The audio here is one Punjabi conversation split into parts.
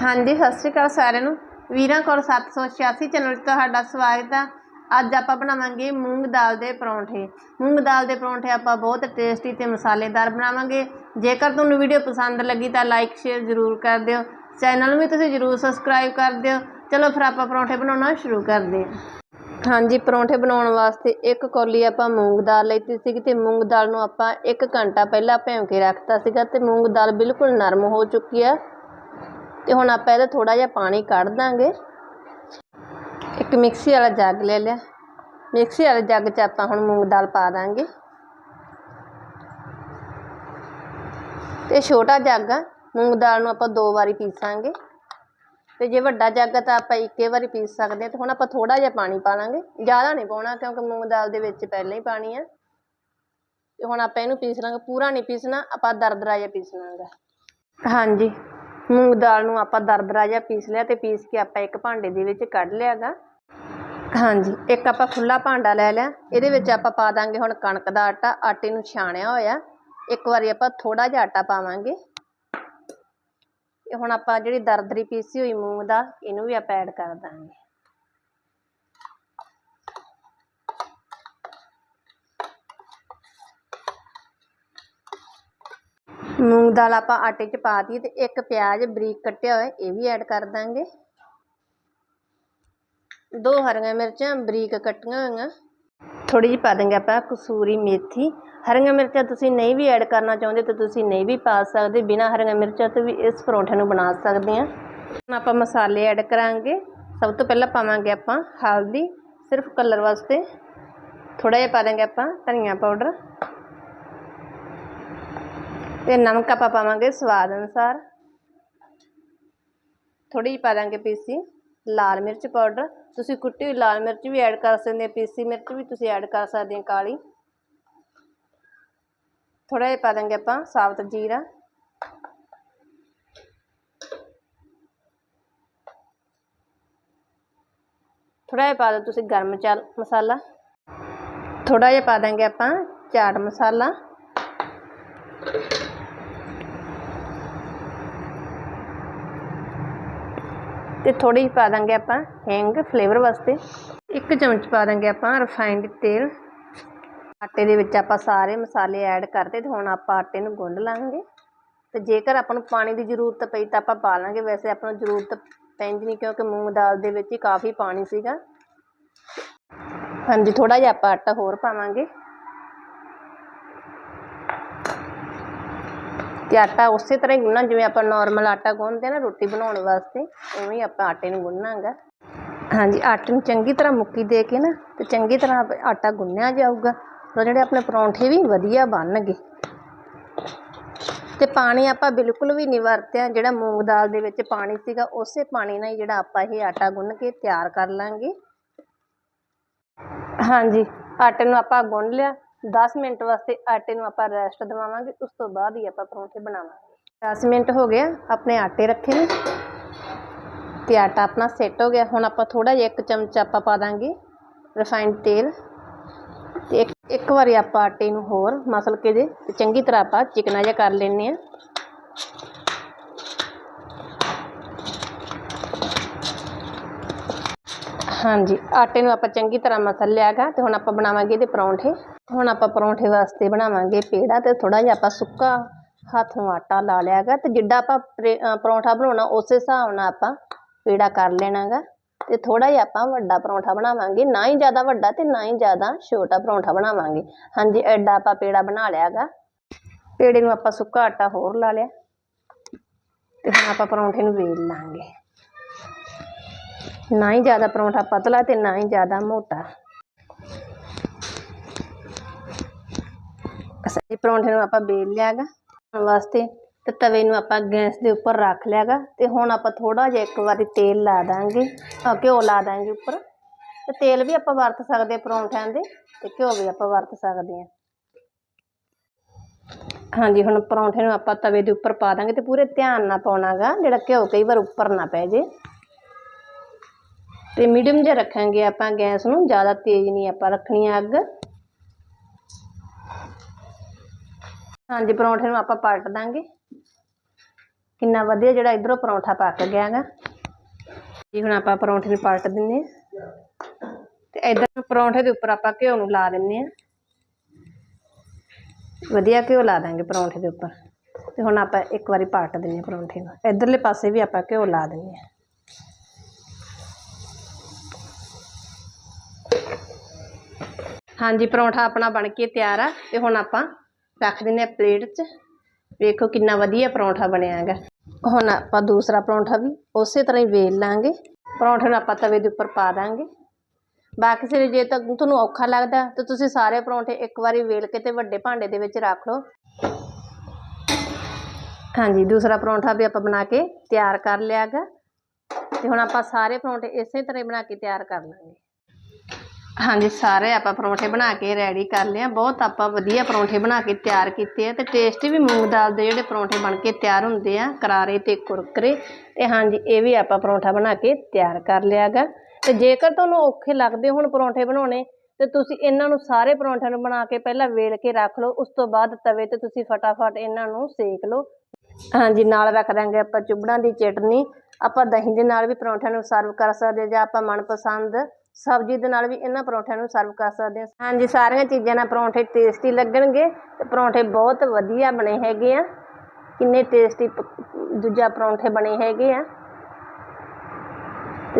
ਹਾਂਜੀ, ਸਤਿ ਸ਼੍ਰੀ ਅਕਾਲ ਸਾਰਿਆਂ ਨੂੰ। ਵੀਰਾਂ ਕੌਰ 786 ਚੈਨਲ 'ਚ ਤੁਹਾਡਾ ਸਵਾਗਤ ਆ। ਅੱਜ ਆਪਾਂ ਬਣਾਵਾਂਗੇ ਮੂੰਗ ਦਾਲ ਦੇ ਪਰੌਂਠੇ। ਮੂੰਗ ਦਾਲ ਦੇ ਪਰੌਂਠੇ ਆਪਾਂ ਬਹੁਤ ਟੇਸਟੀ ਤੇ ਮਸਾਲੇਦਾਰ ਬਣਾਵਾਂਗੇ। ਜੇਕਰ ਤੁਹਾਨੂੰ ਵੀਡੀਓ ਪਸੰਦ ਲੱਗੀ ਤਾਂ ਲਾਈਕ, ਸ਼ੇਅਰ ਜ਼ਰੂਰ ਕਰ ਦਿਓ। ਚੈਨਲ ਨੂੰ ਵੀ ਤੁਸੀਂ ਜ਼ਰੂਰ ਸਬਸਕ੍ਰਾਈਬ ਕਰ ਦਿਓ। ਚਲੋ ਫਿਰ ਆਪਾਂ ਪਰੌਂਠੇ ਬਣਾਉਣਾ ਸ਼ੁਰੂ ਕਰਦੇ ਹਾਂ। ਹਾਂਜੀ, ਪਰੌਂਠੇ ਬਣਾਉਣ ਵਾਸਤੇ ਇੱਕ ਕੌਲੀ ਆਪਾਂ ਮੂੰਗ ਦਾਲ ਲਈ ਸੀਗੀ ਤੇ ਮੂੰਗ ਦਾਲ ਨੂੰ ਆਪਾਂ 1 ਘੰਟਾ ਪਹਿਲਾਂ ਭਿਉਂ ਕੇ ਰੱਖਤਾ ਸੀਗਾ ਤੇ ਮੂੰਗ ਦਾਲ ਬਿਲਕੁਲ ਨਰਮ ਹੋ ਚੁੱਕੀ ਆ। ਤੇ ਹੁਣ ਆਪਾਂ ਇਹਦਾ ਥੋੜਾ ਜਿਹਾ ਪਾਣੀ ਕੱਢ ਦਾਂਗੇ। ਇੱਕ ਮਿਕਸੀ ਵਾਲਾ ਜੱਗ ਲੈ ਲਿਆ। ਮਿਕਸੀ ਵਾਲੇ ਜੱਗ 'ਚ ਆਪਾਂ ਹੁਣ ਮੂੰਗ ਦਾਲ ਪਾ ਦਾਂਗੇ। ਤੇ ਛੋਟਾ ਜੱਗ ਆ। ਮੂੰਗ ਦਾਲ ਨੂੰ ਆਪਾਂ ਦੋ ਵਾਰੀ ਪੀਸਾਂਗੇ। ਤੇ ਜੇ ਵੱਡਾ ਜੱਗ ਤਾਂ ਆਪਾਂ ਇੱਕੇ ਵਾਰੀ ਪੀਸ ਸਕਦੇ ਹਾਂ ਤੇ ਹੁਣ ਆਪਾਂ ਥੋੜਾ ਜਿਹਾ ਪਾਣੀ ਪਾ ਲਾਂਗੇ। ਜ਼ਿਆਦਾ ਨਹੀਂ ਪਾਉਣਾ ਕਿਉਂਕਿ ਮੂੰਗ ਦਾਲ ਦੇ ਵਿੱਚ ਪਹਿਲਾਂ ਹੀ ਪਾਣੀ ਆ। ਤੇ ਹੁਣ ਆਪਾਂ ਇਹਨੂੰ ਪੀਸ ਲਾਂਗੇ। ਪੂਰਾ ਨਹੀਂ ਪੀਸਣਾ, ਆਪਾਂ ਦਰਦਰਾ ਜਿਹਾ ਪੀਸ ਗਾ ਹਾਂਜੀ। ਮੂੰਗ ਦਾਲ ਨੂੰ ਆਪਾਂ ਦਰਦਰਾ ਜਿਹਾ ਪੀਸ ਲਿਆ ਤੇ ਪੀਸ ਕੇ ਆਪਾਂ ਇੱਕ ਭਾਂਡੇ ਦੇ ਵਿੱਚ ਕੱਢ ਲਿਆਗਾ। ਹਾਂਜੀ, ਇੱਕ ਆਪਾਂ ਖੁੱਲਾ ਭਾਂਡਾ ਲੈ ਲਿਆ। ਇਹਦੇ ਵਿੱਚ ਆਪਾਂ ਪਾ ਦਾਂਗੇ ਹੁਣ ਕਣਕ ਦਾ ਆਟਾ, ਆਟੇ ਨੂੰ ਛਾਣਿਆ ਹੋਇਆ। ਇੱਕ ਵਾਰੀ ਆਪਾਂ ਥੋੜਾ ਜਿਹਾ ਆਟਾ ਪਾਵਾਂਗੇ। ਤੇ ਹੁਣ ਆਪਾਂ ਜਿਹੜੀ ਦਰਦਰੀ ਪੀਸੀ ਹੋਈ ਮੂੰਗ ਦਾ ਇਹਨੂੰ ਵੀ ਆਪਾਂ ਐਡ ਕਰ ਦਾਂਗੇ। ਮੂੰਗ ਦਾਲ ਆਪਾਂ ਆਟੇ 'ਚ ਪਾ ਦਈਏ ਤੇ ਇੱਕ ਪਿਆਜ਼ ਬਰੀਕ ਕੱਟਿਆ ਹੋਇਆ, ਇਹ ਵੀ ਐਡ ਕਰ ਦਾਂਗੇ। ਦੋ ਹਰੀਆਂ ਮਿਰਚਾਂ ਬਰੀਕ ਕੱਟੀਆਂ ਹੋਈਆਂ। ਥੋੜੀ ਜਿਹੀ ਪਾ ਦਾਂਗੇ ਆਪਾਂ ਕਸੂਰੀ ਮੇਥੀ। ਹਰੀਆਂ ਮਿਰਚਾਂ ਤੁਸੀਂ ਨਹੀਂ ਵੀ ਐਡ ਕਰਨਾ ਚਾਹੁੰਦੇ ਤਾਂ ਤੁਸੀਂ ਨਹੀਂ ਵੀ ਪਾ ਸਕਦੇ, ਬਿਨਾਂ ਹਰੀਆਂ ਮਿਰਚਾਂ ਤੋਂ ਵੀ ਇਸ ਪਰੌਂਠੇ ਨੂੰ ਬਣਾ ਸਕਦੇ ਹਾਂ। ਹੁਣ ਆਪਾਂ ਮਸਾਲੇ ਐਡ ਕਰਾਂਗੇ। ਸਭ ਤੋਂ ਪਹਿਲਾਂ ਪਾਵਾਂਗੇ ਆਪਾਂ ਹਲਦੀ, ਸਿਰਫ ਕਲਰ ਵਾਸਤੇ। ਥੋੜਾ ਜਿਹਾ ਪਾ ਦਾਂਗੇ ਆਪਾਂ ਧਨੀਆ ਪਾਊਡਰ। ਤੇ ਨਮਕ ਆਪਾਂ ਪਾਵਾਂਗੇ ਸਵਾਦ ਅਨੁਸਾਰ। ਥੋੜੀ ਜਿਹੀ ਪਾ ਦਾਂਗੇ ਪੀਸੀ। ਲਾਲ ਮਿਰਚ ਪਾਊਡਰ। ਤੁਸੀਂ ਕੁੱਟੀ ਹੋਈ ਲਾਲ ਮਿਰਚ ਵੀ ਐਡ ਕਰ ਸਕਦੇ ਹੋ, ਪੀਸੀ ਮਿਰਚ ਵੀ ਤੁਸੀਂ ਐਡ ਕਰ ਸਕਦੇ ਹੋ ਕਾਲੀ। ਥੋੜਾ ਜਿਹਾ ਪਾ ਦਾਂਗੇ ਆਪਾਂ ਸਾਬਤ ਜੀਰਾ। ਥੋੜਾ ਜਿਹਾ ਪਾ ਦਿਓ ਤੁਸੀਂ ਗਰਮ ਚਾਲ ਮਸਾਲਾ। ਥੋੜਾ ਜਿਹਾ ਪਾ ਦਾਂਗੇ ਆਪਾਂ ਚਾਟ ਮਸਾਲਾ। ਤੇ ਥੋੜੀ ਜਿਹੀ ਪਾ ਦਾਂਗੇ ਆਪਾਂ ਹਿੰਗ ਫਲੇਵਰ ਵਾਸਤੇ। ਇੱਕ ਚਮਚ ਪਾ ਦਾਂਗੇ ਆਪਾਂ ਰਿਫਾਈਨਡ ਤੇਲ। ਆਟੇ ਦੇ ਵਿੱਚ ਆਪਾਂ ਸਾਰੇ ਮਸਾਲੇ ਐਡ ਕਰਦੇ ਤੇ ਹੁਣ ਆਪਾਂ ਆਟੇ ਨੂੰ ਗੁੰਨ ਲਾਂਗੇ। ਤੇ ਜੇਕਰ ਆਪਾਂ ਨੂੰ ਪਾਣੀ ਦੀ ਜ਼ਰੂਰਤ ਪਈ ਤਾਂ ਆਪਾਂ ਪਾ ਲਾਂਗੇ। ਵੈਸੇ ਆਪਾਂ ਨੂੰ ਜ਼ਰੂਰਤ ਪੈਂਦੀ ਨਹੀਂ ਕਿਉਂਕਿ ਮੂੰਗ ਦਾਲ ਦੇ ਵਿੱਚ ਹੀ ਕਾਫੀ ਪਾਣੀ ਸੀਗਾ। ਹਾਂਜੀ ਥੋੜਾ ਜਿਹਾ ਆਪਾਂ ਆਟਾ ਹੋਰ ਪਾਵਾਂਗੇ। ਅਤੇ ਆਟਾ ਉਸੇ ਤਰ੍ਹਾਂ ਹੀ ਗੁੰਨਣਾ, ਜਿਵੇਂ ਆਪਾਂ ਨੋਰਮਲ ਆਟਾ ਗੁੰਨਦੇ ਹਾਂ ਨਾ, ਰੋਟੀ ਬਣਾਉਣ ਵਾਸਤੇ, ਉਵੇਂ ਹੀ ਆਪਾਂ ਆਟੇ ਨੂੰ ਗੁੰਨਾਂਗਾ ਹਾਂਜੀ, ਆਟੇ ਨੂੰ ਚੰਗੀ ਤਰ੍ਹਾਂ ਮੁੱਕੀ ਦੇ ਕੇ ਨਾ, ਤੇ ਚੰਗੀ ਤਰ੍ਹਾਂ ਆਟਾ ਗੁੰਨਿਆ ਜਾਊਗਾ। ਤਾਂ ਜਿਹੜੇ ਆਪਣੇ ਪਰੌਂਠੇ ਵੀ ਵਧੀਆ ਬਣਨਗੇ। ਤੇ ਪਾਣੀ ਆਪਾਂ ਬਿਲਕੁਲ ਵੀ ਨਹੀਂ ਵਰਤਿਆ, ਜਿਹੜਾ ਮੂੰਗ ਦਾਲ ਦੇ ਵਿੱਚ ਪਾਣੀ ਸੀਗਾ, ਉਸੇ ਪਾਣੀ ਨਾਲ ਹੀ ਜਿਹੜਾ ਆਪਾਂ ਇਹ ਆਟਾ ਗੁੰਨ ਕੇ ਤਿਆਰ ਕਰ ਲਾਂਗੇ। ਹਾਂਜੀ, ਆਟੇ ਨੂੰ ਆਪਾਂ ਗੁੰਨ ਲਿਆ। 10 ਮਿੰਟ ਵਾਸਤੇ ਆਟੇ ਨੂੰ ਆਪਾਂ ਰੈਸਟ ਦਵਾਵਾਂਗੇ ਉਸ ਤੋਂ ਬਾਅਦ ਹੀ ਆਪਾਂ ਪਰੌਂਠੇ ਬਣਾਵਾਂਗੇ 10 ਮਿੰਟ ਹੋ ਗਏ ਆਪਣੇ ਆਟੇ ਰੱਖੇ ਨੇ ਤੇ ਆਟਾ ਆਪਣਾ ਸੈੱਟ ਹੋ ਗਿਆ ਹੁਣ ਆਪਾਂ ਥੋੜਾ ਜਿਹਾ ਇੱਕ ਚਮਚ ਆਪਾਂ ਪਾ ਦਾਂਗੇ ਰਿਫਾਈਨਡ ਤੇਲ ਤੇ ਇੱਕ ਇੱਕ ਵਾਰੀ ਆਪਾਂ ਆਟੇ ਨੂੰ ਹੋਰ ਮਸਲ ਕੇ ਦੇ ਤੇ ਚੰਗੀ ਤਰ੍ਹਾਂ ਆਪਾਂ ਚਿਕਨਾ ਜਿਹਾ ਕਰ ਲੈਣੇ ਆ ਹਾਂਜੀ ਆਟੇ ਨੂੰ ਆਪਾਂ ਚੰਗੀ ਤਰ੍ਹਾਂ ਮਸਲ ਲਿਆਗਾ ਤੇ ਹੁਣ ਆਪਾਂ ਬਣਾਵਾਂਗੇ ਇਹਦੇ ਪਰੌਂਠੇ ਹੁਣ ਆਪਾਂ ਪਰੌਂਠੇ ਵਾਸਤੇ ਬਣਾਵਾਂਗੇ ਪੇੜਾ ਤੇ ਥੋੜਾ ਜਿਹਾ ਆਪਾਂ ਸੁੱਕਾ ਹੱਥ ਨੂੰ ਆਟਾ ਲਾ ਲਿਆਗਾ ਤੇ ਜਿੱਡਾ ਆਪਾਂ ਪਰੌਂਠਾ ਬਣਾਉਣਾ ਉਸੇ ਹਿਸਾਬ ਨਾਲ ਆਪਾਂ ਪੇੜਾ ਕਰ ਲੈਣਾਗਾ ਤੇ ਥੋੜਾ ਜਿਹਾ ਆਪਾਂ ਵੱਡਾ ਪਰੌਂਠਾ ਬਣਾਵਾਂਗੇ, ਨਾ ਹੀ ਜ਼ਿਆਦਾ ਵੱਡਾ ਤੇ ਨਾ ਹੀ ਜ਼ਿਆਦਾ ਛੋਟਾ ਪਰੌਂਠਾ ਬਣਾਵਾਂਗੇ। ਹਾਂਜੀ, ਐਡਾ ਆਪਾਂ ਪੇੜਾ ਬਣਾ ਲਿਆਗਾ। ਪੇੜੇ ਨੂੰ ਆਪਾਂ ਸੁੱਕਾ ਆਟਾ ਹੋਰ ਲਾ ਲਿਆ ਤੇ ਹੁਣ ਆਪਾਂ ਪਰੌਂਠੇ ਨੂੰ ਵੇਲ ਲਾਂਗੇ। ਨਾ ਹੀ ਜ਼ਿਆਦਾ ਪਰੌਂਠਾ ਪਤਲਾ ਤੇ ਨਾ ਹੀ ਜ਼ਿਆਦਾ ਮੋਟਾ। ਅਸੀਂ ਪਰੌਂਠੇ ਨੂੰ ਆਪਾਂ ਬੇਲ ਲਿਆਗਾ ਵਾਸਤੇ ਤੇ ਤਵੇ ਨੂੰ ਆਪਾਂ ਗੈਸ ਦੇ ਉੱਪਰ ਰੱਖ ਲਿਆਗਾ ਤੇ ਹੁਣ ਆਪਾਂ ਥੋੜਾ ਜਿਹਾ ਇੱਕ ਵਾਰੀ ਤੇਲ ਲਾ ਦਾਂਗੇ ਘਿਓ ਲਾ ਦਾਂਗੇ ਉੱਪਰ। ਤੇ ਤੇਲ ਵੀ ਆਪਾਂ ਵਰਤ ਸਕਦੇ ਪਰੌਂਠਿਆਂ ਦੇ ਤੇ ਘਿਓ ਵੀ ਆਪਾਂ ਵਰਤ ਸਕਦੇ ਹਾਂ। ਹਾਂਜੀ, ਹੁਣ ਪਰੌਂਠੇ ਨੂੰ ਆਪਾਂ ਤਵੇ ਦੇ ਉੱਪਰ ਪਾ ਦਾਂਗੇ ਤੇ ਪੂਰੇ ਧਿਆਨ ਨਾਲ ਪਾਉਣਾਗਾ, ਜਿਹੜਾ ਘਿਓ ਕਈ ਵਾਰ ਉੱਪਰ ਨਾ ਪੈ ਜੇ। ਤੇ ਮੀਡੀਅਮ ਜਿਹਾ ਰੱਖਾਂਗੇ ਆਪਾਂ ਗੈਸ ਨੂੰ, ਜ਼ਿਆਦਾ ਤੇਜ਼ ਨਹੀਂ ਆਪਾਂ ਰੱਖਣੀ ਅੱਗ। ਹਾਂਜੀ, ਪਰੌਂਠੇ ਨੂੰ ਆਪਾਂ ਪਲਟ ਦਾਂਗੇ। ਕਿੰਨਾ ਵਧੀਆ ਜਿਹੜਾ ਇਧਰੋਂ ਪਰੌਂਠਾ ਪੱਕ ਗਿਆ ਹੈਗਾ। ਜੀ, ਹੁਣ ਆਪਾਂ ਪਰੌਂਠੇ ਨੂੰ ਪਲਟ ਦਿੰਨੇ ਆ। ਤੇ ਇਧਰ ਪਰੌਂਠੇ ਦੇ ਉੱਪਰ ਆਪਾਂ ਘਿਓ ਨੂੰ ਲਾ ਦਿੰਨੇ ਆ। ਵਧੀਆ ਘਿਓ ਲਾ ਦਾਂਗੇ ਪਰੌਂਠੇ ਦੇ ਉੱਪਰ। ਤੇ ਹੁਣ ਆਪਾਂ ਇੱਕ ਵਾਰੀ ਪਲਟ ਦਿੰਨੇ ਆ ਪਰੌਂਠੇ ਨੂੰ। ਇਧਰਲੇ ਪਾਸੇ ਵੀ ਆਪਾਂ ਘਿਓ ਲਾ ਦਿੰਨੇ ਆ। ਹਾਂਜੀ, ਪਰੌਂਠਾ ਆਪਣਾ ਬਣ ਕੇ ਤਿਆਰ ਆ। ਤੇ ਹੁਣ ਆਪਾਂ ਰੱਖ ਦਿੰਦੇ ਆ ਪਲੇਟ 'ਚ। ਵੇਖੋ ਕਿੰਨਾ ਵਧੀਆ ਪਰੌਂਠਾ ਬਣਿਆ ਹੈਗਾ। ਹੁਣ ਆਪਾਂ ਦੂਸਰਾ ਪਰੌਂਠਾ ਵੀ ਉਸੇ ਤਰ੍ਹਾਂ ਹੀ ਵੇਲ ਲਾਂਗੇ। ਪਰੌਂਠੇ ਨੂੰ ਆਪਾਂ ਤਵੇ ਦੇ ਉੱਪਰ ਪਾ ਦਾਂਗੇ। ਬਾਕੀ ਸਿਰੇ ਜੇ ਤਾਂ ਤੁਹਾਨੂੰ ਔਖਾ ਲੱਗਦਾ ਤਾਂ ਤੁਸੀਂ ਸਾਰੇ ਪਰੌਂਠੇ ਇੱਕ ਵਾਰੀ ਵੇਲ ਕੇ ਤੇ ਵੱਡੇ ਭਾਂਡੇ ਦੇ ਵਿੱਚ ਰੱਖ ਲਓ। ਹਾਂਜੀ, ਦੂਸਰਾ ਪਰੌਂਠਾ ਵੀ ਆਪਾਂ ਬਣਾ ਕੇ ਤਿਆਰ ਕਰ ਲਿਆ ਗਾ ਤੇ ਹੁਣ ਆਪਾਂ ਸਾਰੇ ਪਰੌਂਠੇ ਇਸੇ ਤਰ੍ਹਾਂ ਹੀ ਬਣਾ ਕੇ ਤਿਆਰ ਕਰ ਲਾਂਗੇ। ਹਾਂਜੀ, ਸਾਰੇ ਆਪਾਂ ਪਰੌਂਠੇ ਬਣਾ ਕੇ ਰੈਡੀ ਕਰ ਲਿਆ ਬਹੁਤ ਆਪਾਂ ਵਧੀਆ ਪਰੌਂਠੇ ਬਣਾ ਕੇ ਤਿਆਰ ਕੀਤੇ ਆ ਤੇ ਟੇਸਟੀ ਵੀ ਮੂੰਗ ਦਾਲ ਦੇ ਜਿਹੜੇ ਪਰੌਂਠੇ ਬਣ ਕੇ ਤਿਆਰ ਹੁੰਦੇ ਆ, ਕਰਾਰੇ ਤੇ ਕੁਰਕਰੇ। ਤੇ ਹਾਂਜੀ, ਇਹ ਵੀ ਆਪਾਂ ਪਰੌਂਠਾ ਬਣਾ ਕੇ ਤਿਆਰ ਕਰ ਲਿਆ ਗਾ। ਤੇ ਜੇਕਰ ਤੁਹਾਨੂੰ ਔਖੇ ਲੱਗਦੇ ਹੁਣ ਪਰੌਂਠੇ ਬਣਾਉਣੇ, ਤੇ ਤੁਸੀਂ ਇਹਨਾਂ ਨੂੰ ਸਾਰੇ ਪਰੌਂਠਿਆਂ ਨੂੰ ਬਣਾ ਕੇ ਪਹਿਲਾਂ ਵੇਲ ਕੇ ਰੱਖ ਲਓ, ਉਸ ਤੋਂ ਬਾਅਦ ਤਵੇ ਤੇ ਤੁਸੀਂ ਫਟਾਫਟ ਇਹਨਾਂ ਨੂੰ ਸੇਕ ਲਓ। ਹਾਂਜੀ, ਨਾਲ ਰੱਖ ਦਾਂਗੇ ਆਪਾਂ ਚੁੱਬੜਾਂ ਦੀ ਚਟਨੀ। ਆਪਾਂ ਦਹੀਂ ਦੇ ਨਾਲ ਵੀ ਪਰੌਂਠਿਆਂ ਨੂੰ ਸਰਵ ਕਰ ਸਕਦੇ ਜਾਂ ਆਪਾਂ ਮਨਪਸੰਦ ਸਬਜ਼ੀ ਦੇ ਨਾਲ ਵੀ ਇਹਨਾਂ ਪਰੌਂਠਿਆਂ ਨੂੰ ਸਰਵ ਕਰ ਸਕਦੇ ਹਾਂ। ਹਾਂਜੀ, ਸਾਰੀਆਂ ਚੀਜ਼ਾਂ ਨਾਲ ਪਰੌਂਠੇ ਟੇਸਟੀ ਲੱਗਣਗੇ ਤੇ ਪਰੌਂਠੇ ਬਹੁਤ ਵਧੀਆ ਬਣੇ ਹੈਗੇ ਆ। ਕਿੰਨੇ ਟੇਸਟੀ ਦੂਜਾ ਪਰੌਂਠੇ ਬਣੇ ਹੈਗੇ ਆ।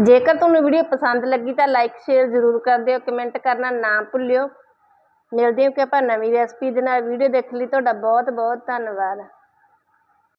ਜੇਕਰ ਤੁਹਾਨੂੰ ਵੀਡੀਓ ਪਸੰਦ ਲੱਗੀ ਤਾਂ ਲਾਈਕ ਸ਼ੇਅਰ ਜ਼ਰੂਰ ਕਰ ਦਿਓ ਕਮੈਂਟ ਕਰਨਾ ਨਾ ਭੁੱਲਿਓ। ਮਿਲਦੇ ਹਾਂ ਕਿ ਆਪਾਂ ਨਵੀਂ ਰੈਸਪੀ ਦੇ ਨਾਲ। ਵੀਡੀਓ ਦੇਖਣ ਲਈ ਤੁਹਾਡਾ ਬਹੁਤ ਬਹੁਤ ਧੰਨਵਾਦ।